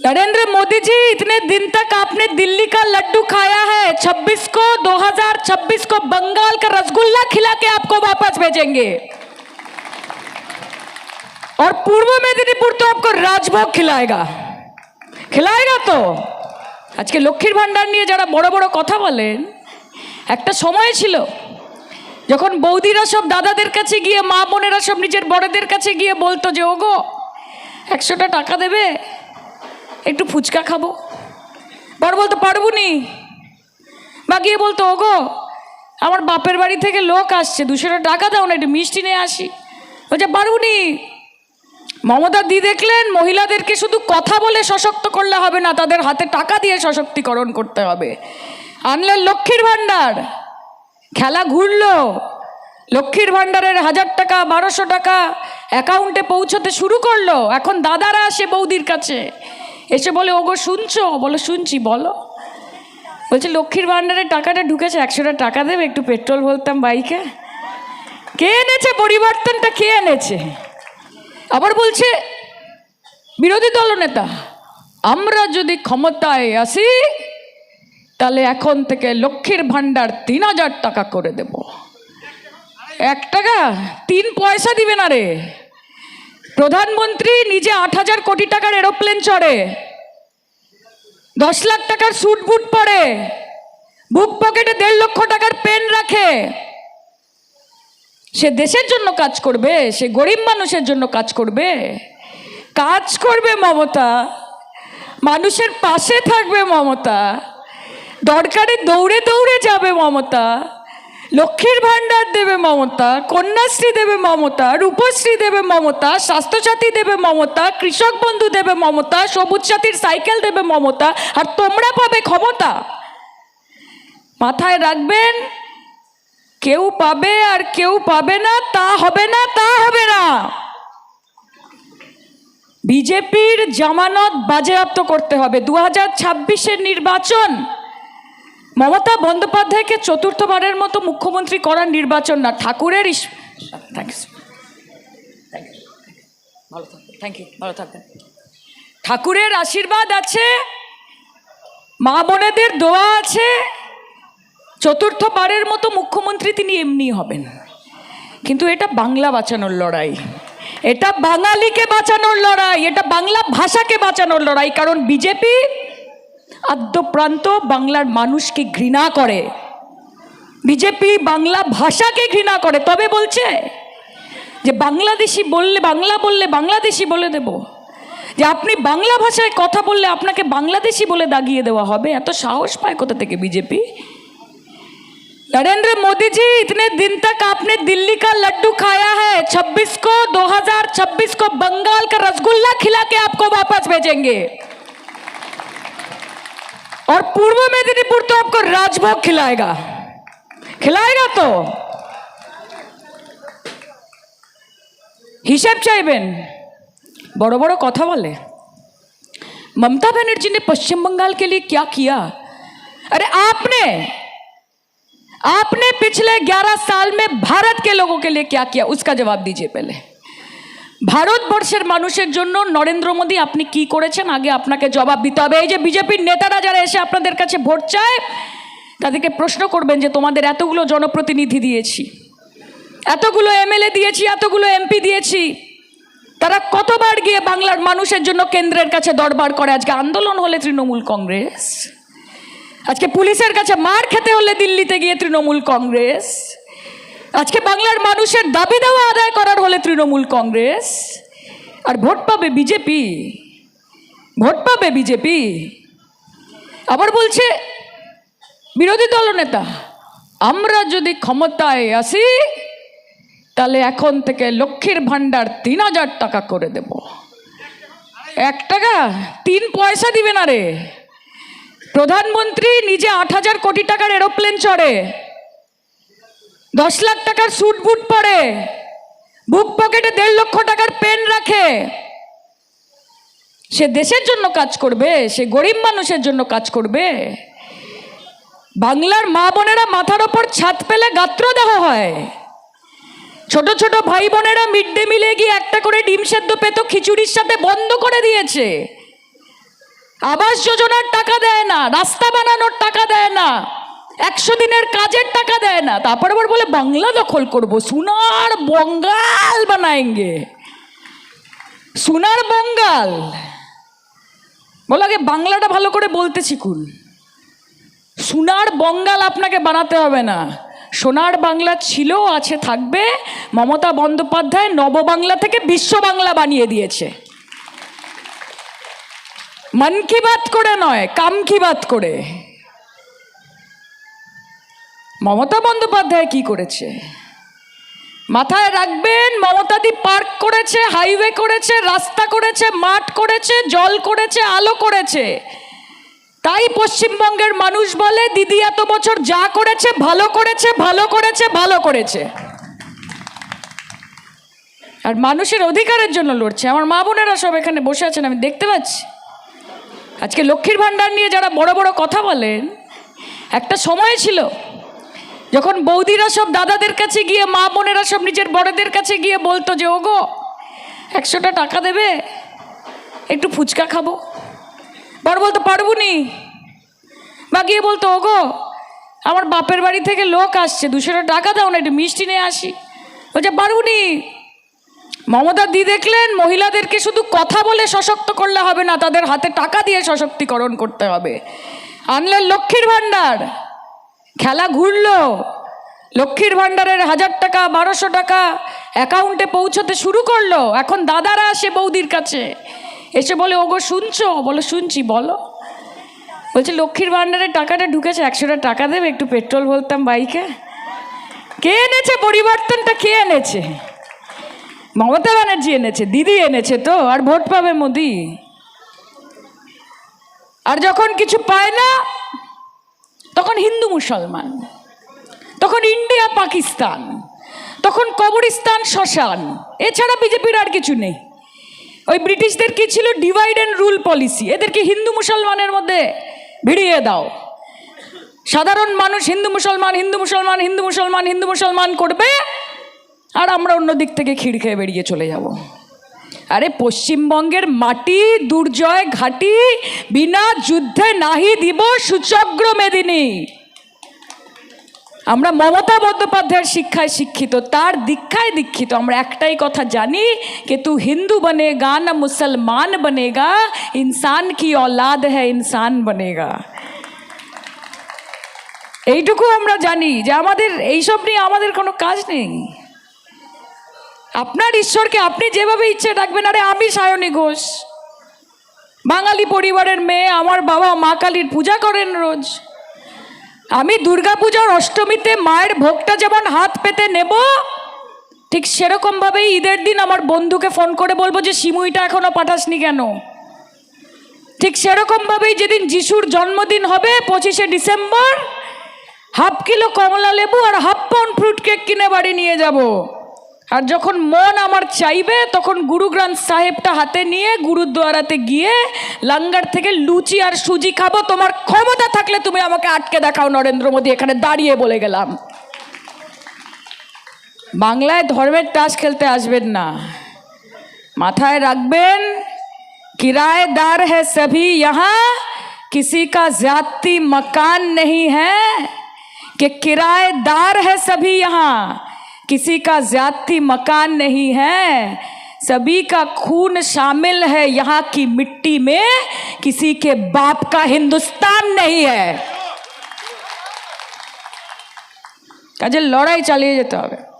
नरेंद्र मोदी जी इतने दिन तक आपने दिल्ली का लड्डू खाया है 26 को 2026 को बंगाल का रसगुल्ला खिला के आपको वापस भेजेंगे और पूर्व मेदिनीपुर तो आपको राजभोग खिलाएगा खिलाएगा তো আজকে লক্ষ্মীর ভাণ্ডার নিয়ে যারা বড় বড় কথা বলেন একটা সময় ছিল যখন বৌদিরা সব দাদাদের কাছে গিয়ে মা বোনেরা সব নিজের বড়দের কাছে গিয়ে বলতো যে ওগো একশোটা টাকা দেবে একটু ফুচকা খাব। বড় বলতো, পারব নি? বা গিয়ে বলতো, ওগো, আমার বাপের বাড়ি থেকে লোক আসছে, দুশোটা টাকা দাও না, একটু মিষ্টি নিয়ে আসি। বলছে পারব নি? মমতা দি দেখলেন, মহিলাদেরকে শুধু কথা বলে সশক্ত করলে হবে না, তাদের হাতে টাকা দিয়ে সশক্তিকরণ করতে হবে। আনলেন লক্ষ্মীর ভাণ্ডার। খেলা ঘুরলো। লক্ষ্মীর ভাণ্ডারের হাজার টাকা, বারোশো টাকা অ্যাকাউন্টে পৌঁছতে শুরু করল। এখন দাদারা আসে বৌদির কাছে। এসে বলে, ওগো, শুনছো? বলো, শুনছি, বলো। বলছে, লক্ষ্মীর ভাণ্ডারের টাকাটা ঢুকেছে, একশোটা টাকা দেবে, একটু পেট্রোল বলতাম বাইকে। কে এনেছে? পরিবর্তনটা কে এনেছে? আবার বলছে, বিরোধী দলনেতা, আমরা যদি ক্ষমতায় আসি, তাহলে এখন থেকে লক্ষ্মীর ভাণ্ডার তিন হাজার টাকা করে দেব। এক টাকা? তিন পয়সা দিবে না রে। প্রধানমন্ত্রী নিজে আট হাজার কোটি টাকার এরোপ্লেন চড়ে। দশ লাখ টাকার স্যুট বুট পরে বুক পকেটে দেড় লক্ষ টাকার পেন রাখে। সে দেশের জন্য কাজ করবে, সে গরিব মানুষের জন্য কাজ করবে। কাজ করবে মমতা, মানুষের পাশে থাকবে মমতা, দরকারে দৌড়ে দৌড়ে যাবে মমতা। লক্ষ্মীর ভাণ্ডার দেবে মমতা, কন্যাশ্রী দেবে মমতা, রূপশ্রী দেবে মমতা, স্বাস্থ্যসাথী দেবে মমতা, কৃষক বন্ধু দেবে মমতা, সবুজ সাথীর সাইকেল দেবে মমতা, আর তোমরা পাবে ক্ষমতা। মাথায় রাখবেন, কেউ পাবে আর কেউ পাবে না, তা হবে না, তা হবে না। বিজেপির জামানত বাজেয়াপ্ত করতে হবে। দু হাজার নির্বাচন মমতা বন্দ্যোপাধ্যায়কে চতুর্থবারের মতো মুখ্যমন্ত্রী করার নির্বাচন না, ঠাকুরের থ্যাংক থ্যাংক ইউ ভালো থাকবেন। ঠাকুরের আশীর্বাদ আছে, মা বোনেদের দোয়া আছে, চতুর্থবারের মতো মুখ্যমন্ত্রী তিনি এমনি হবেন। কিন্তু এটা বাংলা বাঁচানোর লড়াই। এটা বাঙালিকে বাঁচানোর লড়াই, এটা বাংলা ভাষাকে বাঁচানোর লড়াই, কারণ বিজেপি আদ্যপ্রান্ত বাংলার মানুষকে ঘৃণা করে বিজেপি বাংলা ভাষাকে ঘৃণা করে তবে বলছে যে বাংলাদেশি বললে বাংলা বললে বাংলাদেশি বলে দেব যে আপনি বাংলা ভাষায় কথা বললে আপনাকে বাংলাদেশি বলে দাগিয়ে দেওয়া হবে এত সাহস পায় কোথা থেকে বিজেপি नरेंद्र मोदी जी इतने दिन तक आपने दिल्ली का लड्डू खाया है 26 को 2026 को बंगाल का रसगुल्ला खिला के आपको वापस भेजेंगे और पूर्व मेदिनीपुर तो आपको राजभोग खिलाएगा खिलाएगा तो হিসাব চাইবেন বড় বড় কথা বলে ममता बनर्जी ने पश्चिम बंगाल के लिए क्या किया अरे आपने आपने पिछले 11 साल में भारत के लोगों के लिए क्या किया उसका जवाब दीजिए पहले ভারতবর্ষের মানুষের জন্য নরেন্দ্র মোদী, আপনি কি করেছেন? আগে আপনাকে জবাব দিতে হবে। এই যে বিজেপির নেতারা যারা এসে আপনাদের কাছে ভোট চায়, তাদেরকে প্রশ্ন করবেন যে তোমাদের এতগুলো জনপ্রতিনিধি দিয়েছি, এতগুলো এমএলএ দিয়েছি, এতগুলো এমপি দিয়েছি, তারা কতবার গিয়ে বাংলার মানুষের জন্য কেন্দ্রের কাছে দরবার করে? আজকে আন্দোলন হলে তৃণমূল কংগ্রেস, আজকে পুলিশের কাছে মার খেতে হলে দিল্লিতে গিয়ে তৃণমূল কংগ্রেস আজকে বাংলার মানুষের দাবি দেওয়া আদায় করার হলে তৃণমূল কংগ্রেস। আর ভোট পাবে বিজেপি। ভোট পাবে বিজেপি। আবার বলছে বিরোধী দলনেতা আমরা যদি ক্ষমতায় আসি, তাহলে এখন থেকে লক্ষ্মীর ভাণ্ডার তিন হাজার টাকা করে দেব। এক টাকা তিন পয়সা দিবে না রে। প্রধানমন্ত্রী নিজে আট হাজার কোটি টাকার এরোপ্লেন চড়ে। দশ লাখ টাকার স্যুট বুট পরে বুক পকেটে দেড় লক্ষ টাকার পেন রাখে। সে দেশের জন্য কাজ করবে, সে গরিব মানুষের জন্য কাজ করবে। বাংলার মা বোনেরা মাথার ওপর ছাদ পেলে গাত্র দেওয়া হয়। ছোট ছোট ভাই বোনেরা মিড ডে মিলে গিয়ে একটা করে ডিম সেদ্ধ পেত, খিচুড়ির সাথে বন্ধ করে দিয়েছে। আবাস যোজনার টাকা দেয় না, রাস্তা বানানোর টাকা দেয় না। একশো দিনের কাজের টাকা দেয় না। তারপর আবার বলে, বাংলা দখল করব। সোনার বঙ্গাল বানায়েঙ্গে সোনার বঙ্গাল। বলো আগে বাংলাটা ভালো করে বলতে শিখুন। সোনার বঙ্গাল আপনাকে বানাতে হবে না। সোনার বাংলা ছিল আছে, থাকবে। মমতা বন্দ্যোপাধ্যায় নববাংলা থেকে বিশ্ব বাংলা বানিয়ে দিয়েছে। মন কি বাত করে নয়, কাম কি বাত করে। মমতা বন্দ্যোপাধ্যায় কি করেছে? মাথায় রাখবেন, মমতাদি পার্ক করেছে, হাইওয়ে করেছে, রাস্তা করেছে, মাঠ করেছে, জল করেছে, আলো করেছে। তাই পশ্চিমবঙ্গের মানুষ বলে, দিদি এত বছর যা করেছে, ভালো করেছে ভালো করেছে ভালো করেছে। আর মানুষের অধিকারের জন্য লড়ছে। আমার মা বোনেরা সব এখানে বসে আছেন, আমি দেখতে পাচ্ছি। আজকে লক্ষ্মীর ভাণ্ডার নিয়ে যারা বড় বড় কথা বলেন, একটা সময় ছিল যখন বৌদিরা সব দাদাদের কাছে গিয়ে, মা বোনেরা সব নিজের বড়দের কাছে গিয়ে বলতো যে, ওগো, একশোটা টাকা দেবে? একটু ফুচকা খাব? বড় বলতো, পারব নি। বা গিয়ে বলতো, ওগো, আমার বাপের বাড়ি থেকে লোক আসছে, দুশোটা টাকা দাও না, একটু মিষ্টি নিয়ে আসি। বলছে, পারব নি। মমতা দি দেখলেন, মহিলাদেরকে শুধু কথা বলে সশক্ত করলে হবে না, তাদের হাতে টাকা দিয়ে সশক্তিকরণ করতে হবে। আনলেন লক্ষ্মীর ভাণ্ডার। খেলা ঘুরলো। লক্ষ্মীর ভাণ্ডারের হাজার টাকা, বারোশো টাকা অ্যাকাউন্টে পৌঁছতে শুরু করল। এখন দাদারা আসে বৌদির কাছে। এসে বলে, ওগো, শুনছো? বলো, শুনছি, বলো। বলছে, লক্ষ্মীর ভাণ্ডারের টাকাটা ঢুকেছে, একশোটা টাকা দেবে, একটু পেট্রোল বলতাম বাইকে। কে এনেছে? পরিবর্তনটা কে এনেছে? মমতা ব্যানার্জি এনেছে, দিদি এনেছে তো, আর ভোট পাবে মোদি। আর যখন কিছু পায় না তখন হিন্দু মুসলমান, তখন ইন্ডিয়া পাকিস্তান, তখন কবরিস্তান শ্মশান, এছাড়া বিজেপির আর কিছু নেই। ওই ব্রিটিশদের কি ছিল? ডিভাইড অ্যান্ড রুল পলিসি এদেরকে হিন্দু মুসলমানের মধ্যে ভিড়িয়ে দাও। সাধারণ মানুষ হিন্দু মুসলমান হিন্দু মুসলমান হিন্দু মুসলমান হিন্দু মুসলমান করবে, আর আমরা অন্য দিক থেকে খিড় খেয়ে বেরিয়ে চলে যাব। আরে পশ্চিমবঙ্গের মাটি দুর্জয় ঘাটি বিনা যুদ্ধে নাহি দিব সুচগ্র মেদিনী আমরা মমতা বন্দ্যোপাধ্যায়ের শিক্ষায় শিক্ষিত তার দীক্ষায় দীক্ষিত আমরা একটাই কথা জানি कि तू हिंदू बनेगा ना मुसलमान बनेगा इंसान की औलाद है इंसान बनेगा এইটুকু আমরা জানি যে আমাদের এইসব নিয়ে আমাদের কোনো কাজ নেই আপনার ঈশ্বরকে আপনি যেভাবে ইচ্ছে ডাকবেন, আরে আমি সায়নী ঘোষ। বাঙালি পরিবারের মেয়ে, আমার বাবা মা কালীর পূজা করেন রোজ। আমি দুর্গাপূজার অষ্টমীতে মায়ের ভোগটা যেমন হাত পেতে নেব, ঠিক সেরকমভাবেই ঈদের দিন আমার বন্ধুকে ফোন করে বলব যে, সিমুইটা এখনও পাঠাসনি কেন? ঠিক সেরকমভাবেই যেদিন যিশুর জন্মদিন হবে, পঁচিশে ডিসেম্বর, হাফ কিলো কমলা লেবু আর হাফ পাউন্ড ফ্রুট কেক কিনে বাড়ি নিয়ে যাব। আর যখন মন আমার চাইবে তখন গুরু গ্রন্থ সাহেবটা হাতে নিয়ে গুরুদ্বারাতে গিয়ে লাঙ্গার থেকে লুচি আর সুজি খাবো তোমার ক্ষমতা থাকলে তুমি আমাকে আটকে দেখাও নরেন্দ্র মোদী এখানে দাঁড়িয়ে বলে গেলাম বাংলায় ধর্মের টাস খেলতে আসবেন না মাথায় রাখবেন किराएदार है सभी यहाँ किसी का ज्यादती मकान नहीं है कि किराएदार है सभी यहाँ किसी का ज्यादती मकान नहीं है। सभी का खून शामिल है यहाँ की मिट्टी में। किसी के बाप का हिंदुस्तान नहीं है। काजे लड़ाई चलिए जाते है तो